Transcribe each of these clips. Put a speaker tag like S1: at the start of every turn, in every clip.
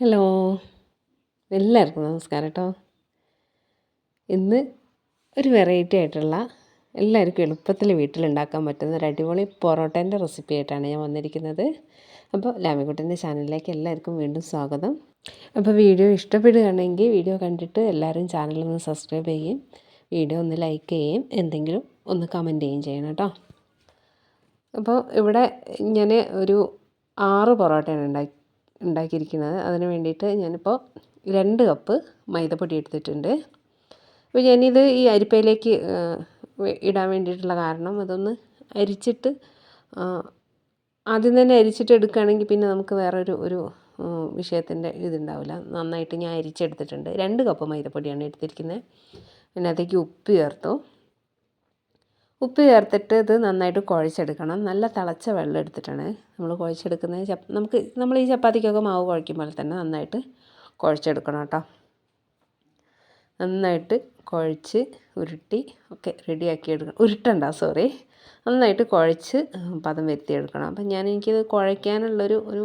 S1: Hello. എല്ലാവർക്കും നമസ്കാരം കേട്ടോ ഇന്ന് ഒരു വെറൈറ്റി ആയിട്ടുള്ള എല്ലാവർക്കും എളുപ്പത്തിൽ വീട്ടിലുണ്ടാക്കാൻ പറ്റുന്ന ഒരു അടിപൊളി പൊറോട്ടേന്റെ റെസിപ്പി ആയിട്ടാണ് ഞാൻ വന്നിരിക്കുന്നത്. അപ്പോൾ ലാമിക്കുട്ടന്റെ ചാനലിലേക്ക് എല്ലാവർക്കും വീണ്ടും സ്വാഗതം. അപ്പോൾ വീഡിയോ ഇഷ്ടപ്പെടുകയാണെങ്കിൽ വീഡിയോ കണ്ടിട്ട് എല്ലാവരും ചാനലൊന്ന് സബ്സ്ക്രൈബ് ചെയ്യും വീഡിയോ ഒന്ന് ലൈക്ക് ചെയ്യും എന്തെങ്കിലും ഒന്ന് കമന്റ് ചെയ്യുകയും ചെയ്യണം കേട്ടോ അപ്പോൾ ഇവിടെ ഞാൻ ഒരു ആറ് പൊറോട്ടയാണ് ഉണ്ടാക്കി ഉണ്ടാക്കിയിരിക്കുന്നത്. അതിന് വേണ്ടിയിട്ട് ഞാനിപ്പോൾ രണ്ട് കപ്പ് മൈദപ്പൊടി എടുത്തിട്ടുണ്ട്. അപ്പോൾ ഞാനിത് ഈ അരിപ്പയിലേക്ക് ഇടാൻ വേണ്ടിയിട്ടുള്ള കാരണം അതൊന്ന് അരിച്ചിട്ട് ആദ്യം തന്നെ അരിച്ചിട്ട് എടുക്കുകയാണെങ്കിൽ പിന്നെ നമുക്ക് വേറൊരു ഒരു വിഷയത്തിന്റെ ഇതുണ്ടാവില്ല. നന്നായിട്ട് ഞാൻ അരിച്ചെടുത്തിട്ടുണ്ട്. രണ്ട് കപ്പ് മൈദപ്പൊടിയാണ് എടുത്തിരിക്കുന്നത്. പിന്നെ അതിലേക്ക് ഉപ്പ് ചേർത്തു. ഉപ്പ് ചേർത്തിട്ട് ഇത് നന്നായിട്ട് കുഴച്ചെടുക്കണം. നല്ല തിളച്ച വെള്ളം എടുത്തിട്ടാണ് നമ്മൾ കുഴച്ചെടുക്കുന്നത്. നമുക്ക് നമ്മൾ ഈ ചപ്പാത്തിക്കൊക്കെ മാവ് കുഴക്കും പോലെ തന്നെ നന്നായിട്ട് കുഴച്ചെടുക്കണം കേട്ടോ. നന്നായിട്ട് കുഴച്ച് ഉരുട്ടി ഒക്കെ റെഡിയാക്കി എടുക്കണം. ഉരുട്ടണ്ട സോറി നന്നായിട്ട് കുഴച്ച് പദം വരുത്തിയെടുക്കണം. അപ്പം ഞാൻ എനിക്കിത് കുഴയ്ക്കാനുള്ളൊരു ഒരു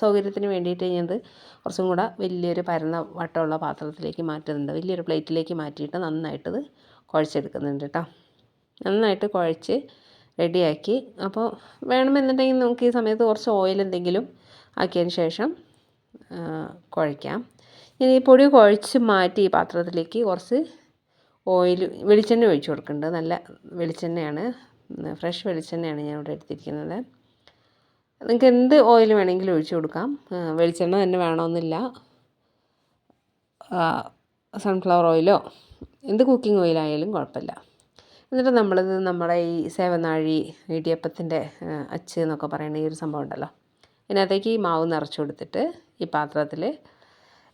S1: സൗകര്യത്തിന് വേണ്ടിയിട്ട് ഞാനത് കുറച്ചും കൂടെ വലിയൊരു പരന്ന വട്ടമുള്ള പാത്രത്തിലേക്ക് മാറ്റുന്നുണ്ട്. വലിയൊരു പ്ലേറ്റിലേക്ക് മാറ്റിയിട്ട് നന്നായിട്ടത് കുഴച്ചെടുക്കുന്നുണ്ട് കേട്ടോ. നന്നായിട്ട് കുഴച്ച് റെഡിയാക്കി. അപ്പോൾ വേണമെന്നുണ്ടെങ്കിൽ നമുക്ക് ഈ സമയത്ത് കുറച്ച് ഓയിൽ എന്തെങ്കിലും ആക്കിയതിന് ശേഷം കുഴയ്ക്കാം. ഇനി ഈ പൊടി കുഴച്ച് മാറ്റി ഈ പാത്രത്തിലേക്ക് കുറച്ച് ഓയിൽ വെളിച്ചെണ്ണ ഒഴിച്ച് കൊടുക്കുന്നുണ്ട്. നല്ല വെളിച്ചെണ്ണയാണ്. ഫ്രഷ് വെളിച്ചെണ്ണയാണ് ഞാൻ ഇവിടെ എടുത്തിരിക്കുന്നത്. നിങ്ങൾക്ക് എന്ത് ഓയിൽ വേണമെങ്കിലും ഒഴിച്ച് കൊടുക്കാം. വെളിച്ചെണ്ണ തന്നെ വേണമെന്നില്ല. സൺഫ്ലവർ ഓയിലോ എന്ത് കുക്കിംഗ് ഓയിലായാലും കുഴപ്പമില്ല. എന്നിട്ട് നമ്മളിത് നമ്മുടെ ഈ സേവനാഴി ഇടിയപ്പത്തിന്റെ അച്ച് എന്നൊക്കെ പറയുന്ന ഈ ഒരു സംഭവം ഉണ്ടല്ലോ. ഇതിനകത്തേക്ക് ഈ മാവ് നിറച്ച് കൊടുത്തിട്ട് ഈ പാത്രത്തിൽ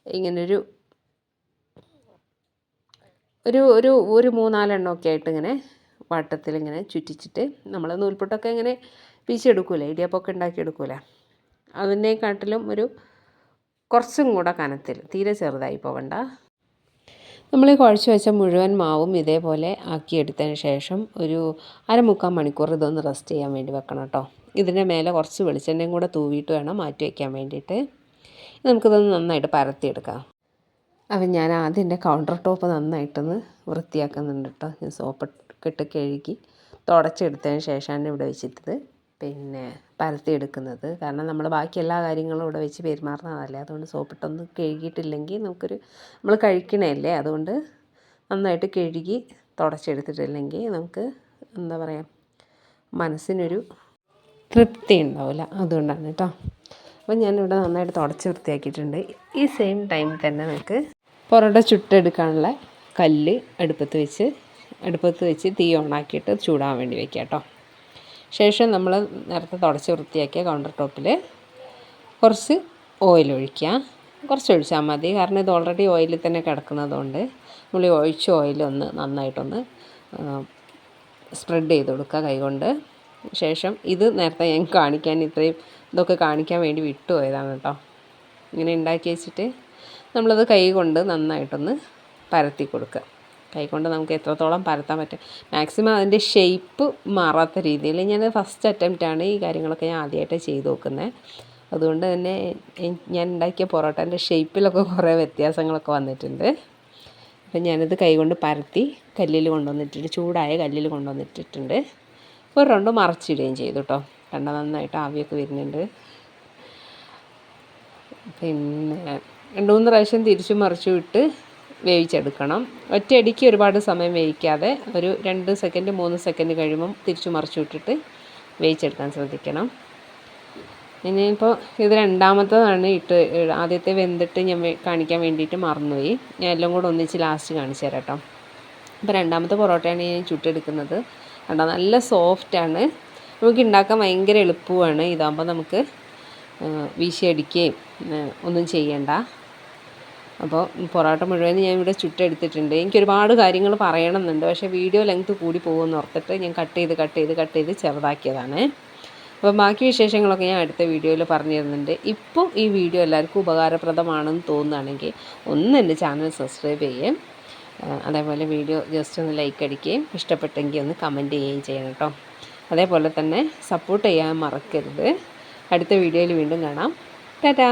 S1: ഇങ്ങനൊരു ഒരു ഒരു ഒരു മൂന്നാലെണ്ണമൊക്കെ ആയിട്ട് ഇങ്ങനെ വട്ടത്തിൽ ഇങ്ങനെ ചുറ്റിച്ചിട്ട് നമ്മൾ നൂൽപുട്ടൊക്കെ ഇങ്ങനെ പീച്ചെടുക്കൂലേ ഇടിയപ്പമൊക്കെ ഉണ്ടാക്കിയെടുക്കൂലേ. അതിനെക്കാട്ടിലും ഒരു കുറച്ചും കൂടെ കനത്തിൽ തീരെ ചെറുതായി പോകണ്ട നമ്മൾ ഈ കുഴച്ച് വെച്ച മുഴുവൻ മാവും ഇതേപോലെ ആക്കിയെടുത്തതിന് ശേഷം ഒരു അരമുക്കാൽ മണിക്കൂർ ഇതൊന്ന് റെസ്റ്റ് ചെയ്യാൻ വേണ്ടി വെക്കണം കേട്ടോ. ഇതിന്റെ മേലെ കുറച്ച് വെളിച്ചെണ്ണയും കൂടെ തൂവിയിട്ട് വേണം മാറ്റി വയ്ക്കാൻ വേണ്ടിയിട്ട്. നമുക്കിതൊന്ന് നന്നായിട്ട് പരത്തിയെടുക്കാം. അപ്പം ഞാൻ ആദ്യം എന്റെ കൗണ്ടർ ടോപ്പ് നന്നായിട്ടൊന്ന് വൃത്തിയാക്കുന്നുണ്ട് കേട്ടോ. ഞാൻ സോപ്പ് ഇട്ട് കഴുകി തുടച്ചെടുത്തതിന് ശേഷമാണ് ഇവിടെ വെച്ചിട്ടത്. പിന്നെ പരത്തിയെടുക്കുന്നത്. കാരണം നമ്മൾ ബാക്കി എല്ലാ കാര്യങ്ങളും ഇവിടെ വെച്ച് പെരുമാറുന്നതല്ലേ. അതുകൊണ്ട് സോപ്പിട്ടൊന്നും കഴുകിയിട്ടില്ലെങ്കിൽ നമുക്കൊരു നമ്മൾ കഴിക്കണതല്ലേ. അതുകൊണ്ട് നന്നായിട്ട് കഴുകി തുടച്ചെടുത്തിട്ടില്ലെങ്കിൽ നമുക്ക് എന്താ പറയുക മനസ്സിനൊരു തൃപ്തി ഉണ്ടാവില്ല. അതുകൊണ്ടാണ് കേട്ടോ. അപ്പോൾ ഞാനിവിടെ നന്നായിട്ട് തുടച്ച് വൃത്തിയാക്കിയിട്ടുണ്ട്. ഈ സെയിം ടൈമിൽ തന്നെ നമുക്ക് പൊറോട്ട ചുട്ടെടുക്കാനുള്ള കല്ല് അടുപ്പത്ത് വെച്ച് അടുപ്പത്ത് വെച്ച് തീ ഓണാക്കിയിട്ട് ചൂടാൻ വേണ്ടി വെക്കാം കേട്ടോ. ശേഷം നമ്മൾ നേരത്തെ തുടച്ച് വൃത്തിയാക്കിയ കൗണ്ടർ ടോപ്പിൽ കുറച്ച് ഓയിൽ ഒഴിക്കുക. കുറച്ച് ഒഴിച്ചാൽ മതി. കാരണം ഇത് ഓൾറെഡി ഓയിലിൽ തന്നെ കിടക്കുന്നതുകൊണ്ട് നമ്മൾ ഒഴിച്ച ഓയിലൊന്ന് നന്നായിട്ടൊന്ന് സ്പ്രെഡ് ചെയ്ത് കൊടുക്കുക കൈകൊണ്ട് ശേഷം ഇത് നേരത്തെ ഞാൻ കാണിക്കാൻ ഇത്രയും ഇതൊക്കെ കാണിക്കാൻ വേണ്ടി വിട്ടുപോയതാണ് കേട്ടോ ഇങ്ങനെ ഉണ്ടാക്കി വെച്ചിട്ട് നമ്മളത് കൈ കൊണ്ട് നന്നായിട്ടൊന്ന് പരത്തി കൊടുക്കുക. കൈകൊണ്ട് നമുക്ക് എത്രത്തോളം പരത്താൻ പറ്റും. മാക്സിമം അതിന്റെ ഷേപ്പ് മാറാത്ത രീതിയിൽ ഞാൻ ഫസ്റ്റ് അറ്റംപ്റ്റാണ് ഈ കാര്യങ്ങളൊക്കെ ഞാൻ ആദ്യമായിട്ട് ചെയ്ത് നോക്കുന്നത് അതുകൊണ്ട് തന്നെ ഞാൻ ഉണ്ടാക്കിയ പൊറോട്ടന്റെ ഷേപ്പിലൊക്കെ കുറേ വ്യത്യാസങ്ങളൊക്കെ വന്നിട്ടുണ്ട്. അപ്പം ഞാനിത് കൈകൊണ്ട് പരത്തി കല്ലിൽ കൊണ്ടുവന്നിട്ടുണ്ട് ചൂടായ കല്ലിൽ കൊണ്ടുവന്നിട്ടിട്ടുണ്ട്. ഒരു രണ്ടും മറച്ചിടുകയും ചെയ്തു കേട്ടോ കണ്ട നന്നായിട്ട് ആവിയൊക്കെ വരുന്നുണ്ട്. പിന്നെ രണ്ട് മൂന്ന് പ്രാവശ്യം തിരിച്ചു മറിച്ചു വിട്ട് വേവിച്ചെടുക്കണം. ഒറ്റയടിക്ക് ഒരുപാട് സമയം വേവിക്കാതെ ഒരു രണ്ട് സെക്കൻഡ് മൂന്ന് സെക്കൻഡ് കഴിയുമ്പം തിരിച്ചു മറിച്ചു വിട്ടിട്ട് വേവിച്ചെടുക്കാൻ ശ്രദ്ധിക്കണം. ഇനിയിപ്പോൾ ഇത് രണ്ടാമത്തതാണ് ഇട്ട് ആദ്യത്തെ വെന്തിട്ട് ഞാൻ കാണിക്കാൻ വേണ്ടിയിട്ട് മറന്നുപോയി. ഞാൻ എല്ലാം കൂടെ ഒന്നിച്ച് ലാസ്റ്റ് കാണിച്ചു തരാം കേട്ടോ. അപ്പോൾ രണ്ടാമത്തെ പൊറോട്ടയാണ് ഞാൻ ചുട്ടെടുക്കുന്നത്. കണ്ടോ? നല്ല സോഫ്റ്റാണ് നമുക്ക് ഉണ്ടാക്കാൻ ഭയങ്കര എളുപ്പമാണ് ഇതാകുമ്പോൾ നമുക്ക് വീശിയടിക്കുകയും ഒന്നും ചെയ്യണ്ട. അപ്പോൾ പൊറോട്ട മുഴുവൻ ഞാൻ ഇവിടെ ചുട്ടെടുത്തിട്ടുണ്ട്. എനിക്ക് ഒരുപാട് കാര്യങ്ങൾ പറയണമെന്നുണ്ട്. പക്ഷേ വീഡിയോ ലെങ്ത് കൂടി പോകുമെന്ന് ഓർത്തിട്ട് ഞാൻ കട്ട് ചെയ്ത് കട്ട് ചെയ്ത് കട്ട് ചെയ്ത് ചെറുതാക്കിയതാണ്. അപ്പോൾ ബാക്കി വിശേഷങ്ങളൊക്കെ ഞാൻ അടുത്ത വീഡിയോയിൽ പറഞ്ഞു തരുന്നുണ്ട് ഇപ്പോൾ ഈ വീഡിയോ എല്ലാവർക്കും ഉപകാരപ്രദമാണെന്ന് തോന്നുകയാണെങ്കിൽ ഒന്ന് എന്റെ ചാനൽ സബ്സ്ക്രൈബ് ചെയ്യുകയും അതേപോലെ വീഡിയോ ജസ്റ്റ് ഒന്ന് ലൈക്ക് അടിക്കുകയും ഇഷ്ടപ്പെട്ടെങ്കിൽ ഒന്ന് കമന്റ് ചെയ്യുകയും ചെയ്യണം കേട്ടോ. അതേപോലെ തന്നെ സപ്പോർട്ട് ചെയ്യാൻ മറക്കരുത്. അടുത്ത വീഡിയോയിൽ വീണ്ടും കാണാം. ടാറ്റാ!